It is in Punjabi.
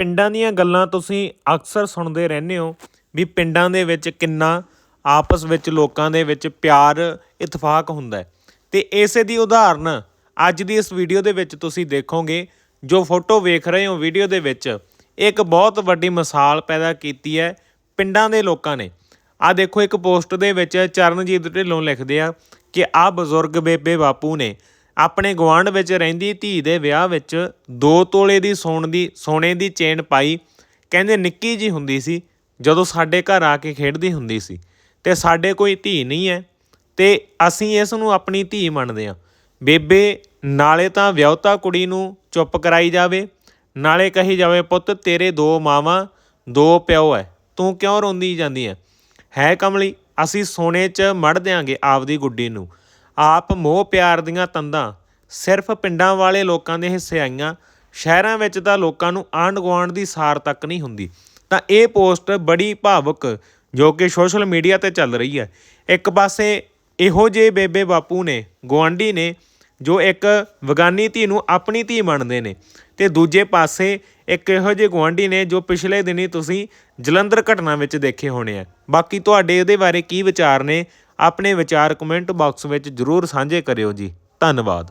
ਪਿੰਡਾਂ ਦੀਆਂ ਗੱਲਾਂ ਤੁਸੀਂ ਅਕਸਰ ਸੁਣਦੇ ਰਹਿੰਦੇ ਹੋ ਵੀ ਪਿੰਡਾਂ ਦੇ ਵਿੱਚ ਕਿੰਨਾ ਆਪਸ ਵਿੱਚ ਲੋਕਾਂ ਦੇ ਵਿੱਚ ਪਿਆਰ, ਇਤਫਾਕ ਹੁੰਦਾ ਹੈ। ਤੇ ਇਸੇ ਦੀ ਉਦਾਹਰਨ ਅੱਜ ਦੀ ਇਸ ਵੀਡੀਓ ਦੇ ਵਿੱਚ ਤੁਸੀਂ ਦੇਖੋਗੇ, ਜੋ ਫੋਟੋ ਵੇਖ ਰਹੇ ਹੋ ਵੀਡੀਓ ਦੇ ਵਿੱਚ ਇੱਕ ਬਹੁਤ ਵੱਡੀ ਮਿਸਾਲ ਪੈਦਾ ਕੀਤੀ ਹੈ ਪਿੰਡਾਂ ਦੇ ਲੋਕਾਂ ਨੇ। ਆ ਦੇਖੋ ਇੱਕ ਪੋਸਟ ਦੇ ਵਿੱਚ ਚਰਨਜੀਤ ਢਿੱਲੋਂ ਲਿਖਦੇ ਆ ਕਿ ਆ ਬਜ਼ੁਰਗ ਬੇਬੇ ਬਾਪੂ ਨੇ ਆਪਣੇ ਗੁਆਂਢ ਵਿੱਚ ਰਹਿੰਦੀ ਧੀ ਦੇ ਵਿਆਹ ਵਿੱਚ 2 ਤੋਲੇ ਦੀ ਸੋਨ ਦੀ, ਸੋਨੇ ਦੀ ਚੇਨ ਪਾਈ, ਕਹਿੰਦੇ ਨਿੱਕੀ ਜੀ ਹੁੰਦੀ ਸੀ, ਜਦੋਂ ਸਾਡੇ ਘਰ ਆ ਕੇ ਖੇਡਦੀ ਹੁੰਦੀ ਸੀ। ਤੇ ਸਾਡੇ ਕੋਈ ਧੀ ਨਹੀਂ ਹੈ, ਤੇ ਅਸੀਂ ਇਸ ਨੂੰ ਆਪਣੀ ਧੀ ਮੰਨਦੇ ਹਾਂ। ਬੇਬੇ, ਨਾਲੇ ਤਾਂ ਵਿਆਹੁਤਾ ਕੁੜੀ ਨੂੰ ਚੁੱਪ ਕਰਾਈ ਜਾਵੇ, ਨਾਲੇ ਕਹੀ ਜਾਵੇ, ਪੁੱਤ, ਤੇਰੇ ਦੋ ਮਾਵਾਂ, ਦੋ ਪਿਓ ਐ, ਤੂੰ ਕਿਉਂ ਰੋਂਦੀ ਜਾਂਦੀ ਐ? ਹੈ ਕਮਲੀ, ਅਸੀਂ ਸੋਨੇ 'ਚ ਮੜ ਦਿਆਂਗੇ ਆਪਦੀ ਗੁੱਡੀ ਨੂੰ। ਆਪ ਮੋਹ ਪਿਆਰ ਦੀਆਂ ਤੰਦਾਂ ਸਿਰਫ ਪਿੰਡਾਂ ਵਾਲੇ ਲੋਕਾਂ ਦੇ ਹਿੱਸੇ ਆਈਆਂ, ਸ਼ਹਿਰਾਂ ਵਿੱਚ ਤਾਂ ਲੋਕਾਂ ਨੂੰ ਆਂਢ ਗੁਆਂਢ ਦੀ ਸਾਰ ਤੱਕ ਨਹੀਂ ਹੁੰਦੀ। ਤਾਂ ਇਹ ਪੋਸਟ ਬੜੀ ਭਾਵੁਕ, ਜੋ ਕਿ ਸੋਸ਼ਲ ਮੀਡੀਆ ਤੇ ਚੱਲ ਰਹੀ ਹੈ। ਇੱਕ ਪਾਸੇ ਇਹੋ ਜਿਹੇ ਬੇਬੇ ਬਾਪੂ ਨੇ, ਗੁਆਂਢੀ ਨੇ, ਜੋ ਇੱਕ ਵਗਾਨੀ ਧੀ ਨੂੰ ਆਪਣੀ ਧੀ ਮੰਨਦੇ ਨੇ। ਤੇ ਦੂਜੇ ਪਾਸੇ ਇੱਕ ਇਹੋ ਜਿਹੇ ਗੁਆਂਢੀ ਨੇ, ਜੋ ਪਿਛਲੇ ਦਿਨੀ ਤੁਸੀਂ ਜਲੰਧਰ ਘਟਨਾ ਵਿੱਚ ਦੇਖੇ ਹੋਣੇ ਆ। ਬਾਕੀ ਤੁਹਾਡੇ ਇਹਦੇ ਬਾਰੇ ਕੀ ਵਿਚਾਰ ਨੇ? ਆਪਣੇ ਵਿਚਾਰ ਕਮੈਂਟ ਬਾਕਸ ਵਿੱਚ ਜਰੂਰ ਸਾਂਝੇ ਕਰਿਓ ਜੀ। ਧੰਨਵਾਦ।